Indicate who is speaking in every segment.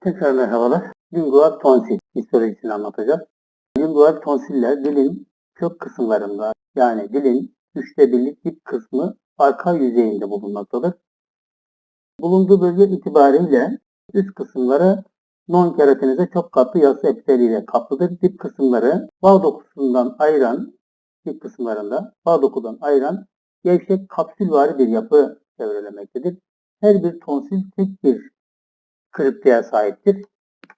Speaker 1: Tekrar merhabalar. Lingual tonsil histolojisini anlatacağız. Lingual tonsiller dilin kök kısımlarında yani dilin üçte birlik dip kısmı arka yüzeyinde bulunmaktadır. Bulunduğu bölge itibariyle üst kısımları non keratinize çok katlı yassı epiteliyle kaplıdır. Dip kısımları bağ dokusundan ayıran dip kısımlarında bağ dokudan ayıran gevşek kapsülvari bir yapı çevrelemektedir. Her bir tonsil tek bir kripteye sahiptir.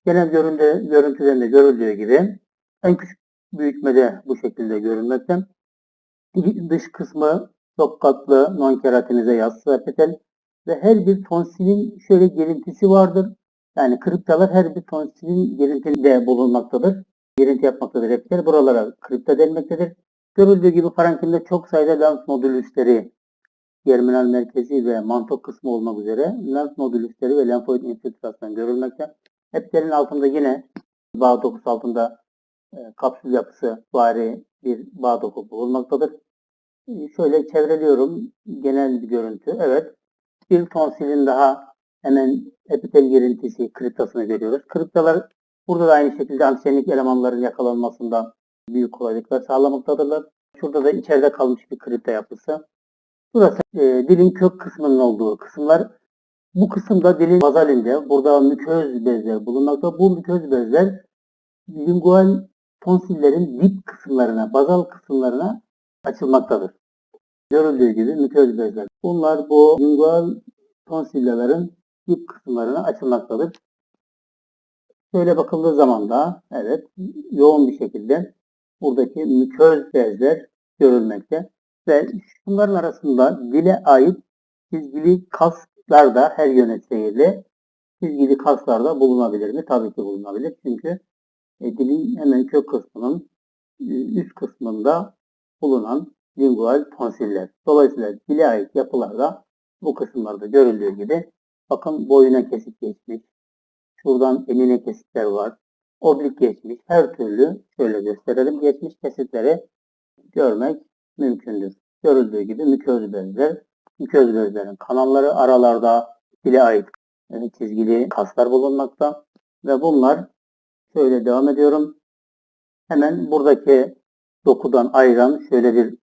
Speaker 1: Genel görüntü, görüntülerinde görüldüğü gibi en küçük büyütmede bu şekilde görülmekte. Dış kısmı çok katlı non-keratinize yassı epitel ve her bir tonsilin şöyle girintisi vardır. Yani kriptalar her bir tonsilin girintinde bulunmaktadır. Girinti yapmaktadır epitel. Buralara kripta denmektedir. Görüldüğü gibi parankimde çok sayıda lenf nodülüsleri germinal merkezi ve mantok kısmı olmak üzere lenf nodülüsleri ve lenfoid infiltrasyon görülmekte. Heplerin altında yine bağ dokusu altında e, kapsül yapısı vari bir bağ doku bulunmaktadır. E, şöyle çevreliyorum. Genel bir görüntü. Evet. Bir tonsilin daha hemen epitel girintisi kriptasını görüyoruz. Kriptalar burada da aynı şekilde antijenik elemanların yakalanmasında büyük kolaylıklar sağlamaktadırlar. Şurada da içeride kalmış bir kripta yapısı. Burası e, dilin kök kısmının olduğu kısımlar. Bu kısımda dilin bazalinde, burada müköz bezler bulunmakta. Bu müköz bezler lingual tonsillerin dip kısımlarına, bazal kısımlarına açılmaktadır. Görüldüğü gibi müköz bezler. Bunlar bu lingual tonsillerin dip kısımlarına açılmaktadır. Şöyle bakıldığı zaman da evet yoğun bir şekilde buradaki müköz bezler görülmekte ve bunların arasında dile ait çizgili kaslar da her yöne seyirli çizgili kaslar da bulunabilir mi? Tabii ki bulunabilir. Çünkü e, dilin hemen kök kısmının e, üst kısmında bulunan lingual tonsiller. Dolayısıyla dile ait yapılarda bu kısımlarda görüldüğü gibi bakın boyuna kesik geçmiş. Şuradan enine kesikler var. Oblik geçmiş. Her türlü şöyle gösterelim. Geçmiş kesikleri görmek mümkündür. Görüldüğü gibi müköz bezler. Müköz bezlerin kanalları aralarda dile ait çizgili kaslar bulunmakta. Ve bunlar şöyle devam ediyorum. Hemen buradaki dokudan ayıran şöyle bir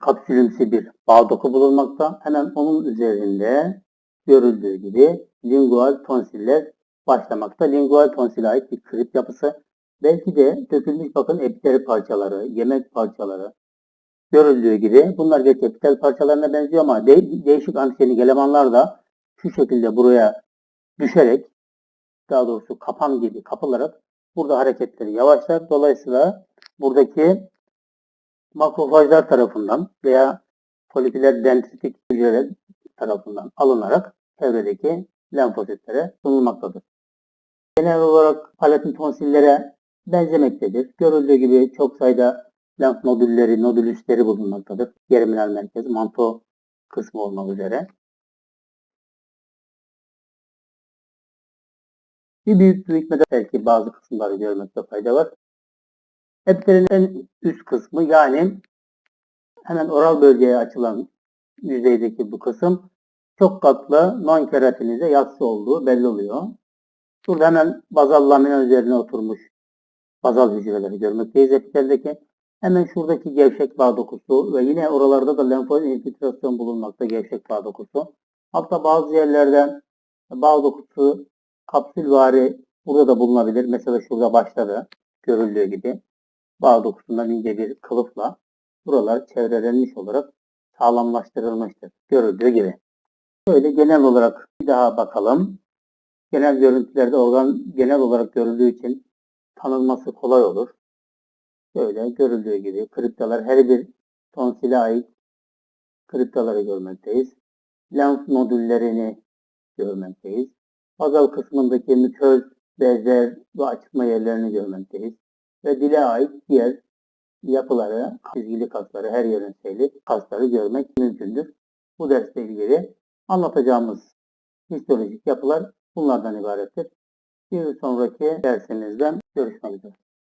Speaker 1: kapsülümsü bir bağ doku bulunmakta. Hemen onun üzerinde görüldüğü gibi lingual tonsiller başlamakta. Lingual tonsile ait bir krip yapısı. Belki de dökülmüş bakın epiteri parçaları, yemek parçaları görüldüğü gibi bunlar geç epitel parçalarına benziyor ama de değişik antijenik elemanlar da şu şekilde buraya düşerek daha doğrusu kapan gibi kapılarak burada hareketleri yavaşlar. Dolayısıyla buradaki makrofajlar tarafından veya folikuler dendritik hücreler tarafından alınarak çevredeki lenfositlere sunulmaktadır. Genel olarak palatin tonsillere benzemektedir. Görüldüğü gibi çok sayıda lenf nodülleri, nodülüsleri bulunmaktadır. Germinal merkez, manto kısmı olmak üzere. Bir büyük büyütmede belki bazı kısımları görmekte fayda var. Epitelin en üst kısmı yani hemen oral bölgeye açılan yüzeydeki bu kısım çok katlı non-keratinize yassı olduğu belli oluyor. Burada hemen bazal lamina üzerine oturmuş bazal hücreleri görmekteyiz epiteldeki. Hemen şuradaki gevşek bağ dokusu ve yine oralarda da lenfoid infiltrasyon bulunmakta gevşek bağ dokusu. Hatta bazı yerlerde bağ dokusu kapsülvari burada da bulunabilir. Mesela şurada başladı görüldüğü gibi. Bağ dokusundan ince bir kılıfla buralar çevrelenmiş olarak sağlamlaştırılmıştır. Görüldüğü gibi. Böyle genel olarak bir daha bakalım. Genel görüntülerde organ genel olarak görüldüğü için tanınması kolay olur. Böyle görüldüğü gibi kriptalar her bir tonsile ait kriptaları görmekteyiz. Lenf nodüllerini görmekteyiz. Bazal kısmındaki müköz, bezer ve açılma yerlerini görmekteyiz. Ve dile ait diğer yapıları, çizgili kasları, her yerin seyli kasları görmek mümkündür. Bu dersle ilgili anlatacağımız histolojik yapılar bunlardan ibarettir. Bir sonraki dersimizden görüşmek üzere.